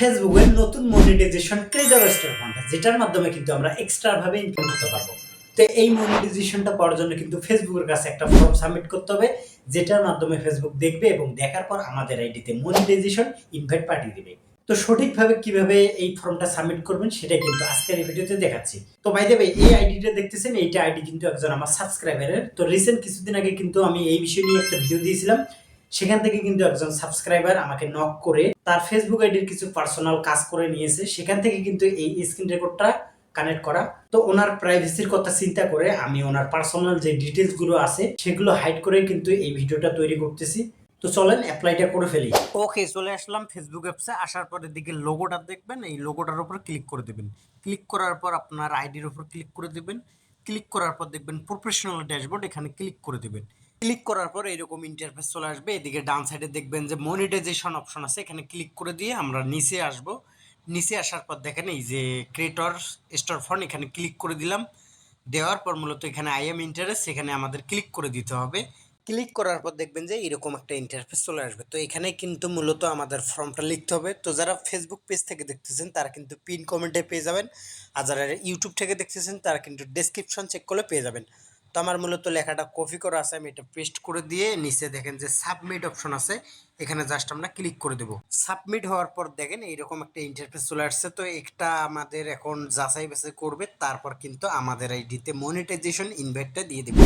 ফেসবুকের নতুন monetization tedder star fund যেটার মাধ্যমে কিন্তু আমরা এক্সট্রা ভাবে ইনকাম করতে পারব। তো এই মনিটাইজেশনটা পাওয়ার জন্য কিন্তু ফেসবুকের কাছে একটা ফর্ম সাবমিট করতে হবে, যেটার মাধ্যমে ফেসবুক দেখবে এবং দেখার পর আমাদের আইডিতে মনিটাইজেশন ইনভাইট পাঠিয়ে দিবে। তো সঠিকভাবে কীভাবে এই ফর্মটা সাবমিট করবেন, সেটা কিন্তু আজকের এই ভিডিওতে দেখাচ্ছি। তো বাই দেবে এই আইডিটা দেখতেছেন, এইটা আইডি কিন্তু একজন আমার সাবস্ক্রাইবারের তো রিসেন্ট কিছুদিন আগে কিন্তু আমি এই বিষয় নিয়ে একটা ভিডিও দিয়েছিলাম সেখান থেকে কিন্তু একজন সাবস্ক্রাইবার আমাকে নক করে তার ফেসবুক আইডির কিছু পার্সোনাল কাজ করে নিয়েছে। সেখান থেকে কিন্তু এই স্ক্রিন রেকর্ডটা কানেক্ট করা। তো ওনার প্রাইভেসির কথা চিন্তা করে আমি ওনার পার্সোনাল যে ডিটেলসগুলো আছে, সেগুলো হাইড করে কিন্তু এই ভিডিওটা তৈরি করতেছি। তো চলেন অ্যাপ্লাইটা করে ফেলি। ওকে চলে আসলাম ফেসবুক অ্যাপসে আসার পরে দিকে লোগোটা দেখবেন। এই লোগোটার উপর ক্লিক করে দেবেন। ক্লিক করার পর আপনার আইডির উপর ক্লিক করে দেবেন। ক্লিক করার পর দেখবেন প্রফেশনাল ড্যাশবোর্ড এখানে ক্লিক করে দেবেন। ক্লিক করার পর এরকম ইন্টারফেস চলে আসবে। এদিকে ডান সাইডে দেখবেন যে মনিটাইজেশন অপশন আছে। এখানে ক্লিক করে দিয়ে আমরা নিচে আসব। নিচে আসার পর দেখেন এই যে ক্রিয়েটর স্টোর ফন্ড এখানে ক্লিক করে দিলাম। দেওয়ার পর মূলত এখানে আই এম ইন্টারেস্ট সেখানে আমাদের ক্লিক করে দিতে হবে। ক্লিক করার পর দেখবেন যে এরকম একটা ইন্টারফেস চলে আসবে। তো এখানে কিন্তু মূলত আমাদের ফর্মটা লিখতে হবে। তো যারা ফেসবুক পেজ থেকে দেখতেছেন, তারা কিন্তু পিন কমেন্টে পেয়ে যাবেন। আর যারা ইউটিউব থেকে দেখতেছেন, তারা কিন্তু ডেসক্রিপশন চেক করলে পেয়ে যাবেন। তো আমার মূলত লেখাটা কপি করা আছে, আমি এটা পেস্ট করে দিয়ে নিচে দেখেন যে সাবমিট অপশন আছে, এখানে জাস্ট আমরা ক্লিক করে দেব। সাবমিট হওয়ার পর দেখেন এইরকম একটা ইন্টারফেস চলে আসছে, তো একটা আমাদের এখন যাচাই বাছাই করবে, তারপর কিন্তু আমাদের আইডিতে মনিটাইজেশন ইনভাইটটা দিয়ে দেবে।